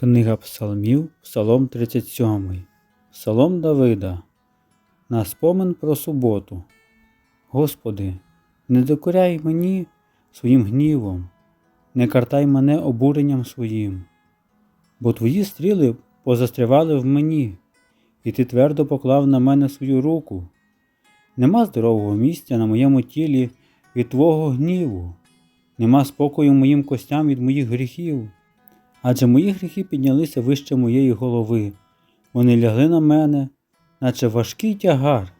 Книга Псалмів, Псалом 37. Псалом Давида. На спомин про суботу. Господи, не докоряй мені своїм гнівом, не картай мене обуренням своїм, бо твої стріли позастрявали в мені, і ти твердо поклав на мене свою руку. Нема здорового місця на моєму тілі від Твого гніву, нема спокою моїм костям від моїх гріхів. Адже мої гріхи піднялися вище моєї голови, вони лягли на мене, наче важкий тягар.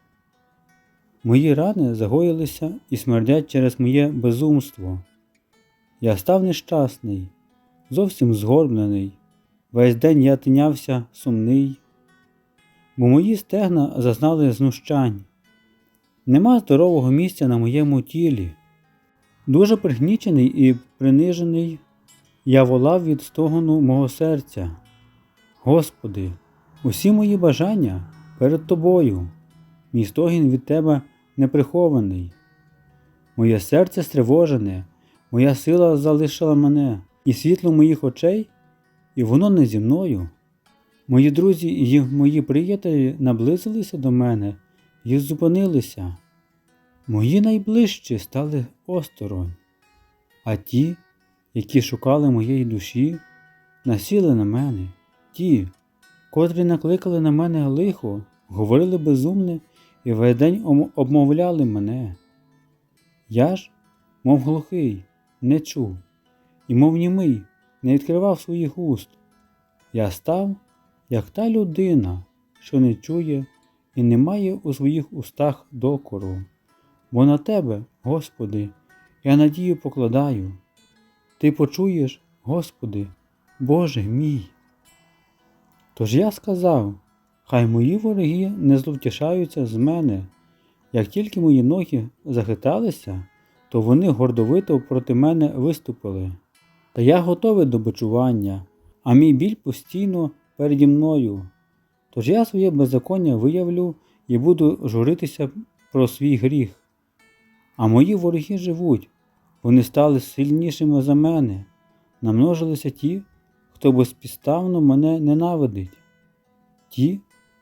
Мої рани загоїлися і смердять через моє безумство. Я став нещасний, зовсім згорблений, весь день я тинявся сумний, бо мої стегна зазнали знущань. Нема здорового місця на моєму тілі. Дуже пригнічений і принижений. Я волав від стогону мого серця. Господи, усі мої бажання перед Тобою, мій стогін від Тебе не прихований. Моє серце стривожене, моя сила залишила мене, і світло моїх очей, і воно не зі мною. Мої друзі і мої приятелі наблизилися до мене і зупинилися. Мої найближчі стали осторонь, а ті, які шукали моєї душі, насіли на мене, ті, котрі накликали на мене лихо, говорили безумне і весь день обмовляли мене. Я ж, мов глухий, не чув, і мов німий, не відкривав своїх уст. Я став, як та людина, що не чує і не має у своїх устах докору. Бо на тебе, Господи, я надію покладаю. Ти почуєш, Господи, Боже мій. Тож я сказав, хай мої вороги не зловтішаються з мене. Як тільки мої ноги захиталися, то вони гордовито проти мене виступили. Та я готовий до бичування, а мій біль постійно переді мною. Тож я своє беззаконня виявлю і буду журитися про свій гріх. А мої вороги живуть, вони стали сильнішими за мене, намножилися ті, хто безпідставно мене ненавидить, ті,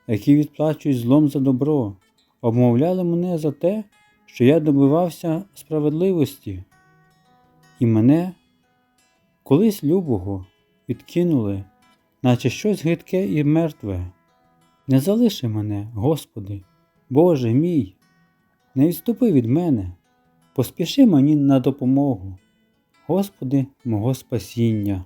які відплачують злом за добро, обмовляли мене за те, що я добивався справедливості, і мене колись любого відкинули, наче щось гидке і мертве. Не залиши мене, Господи, Боже мій, не відступи від мене, поспіши мені на допомогу, Господи, мого спасіння.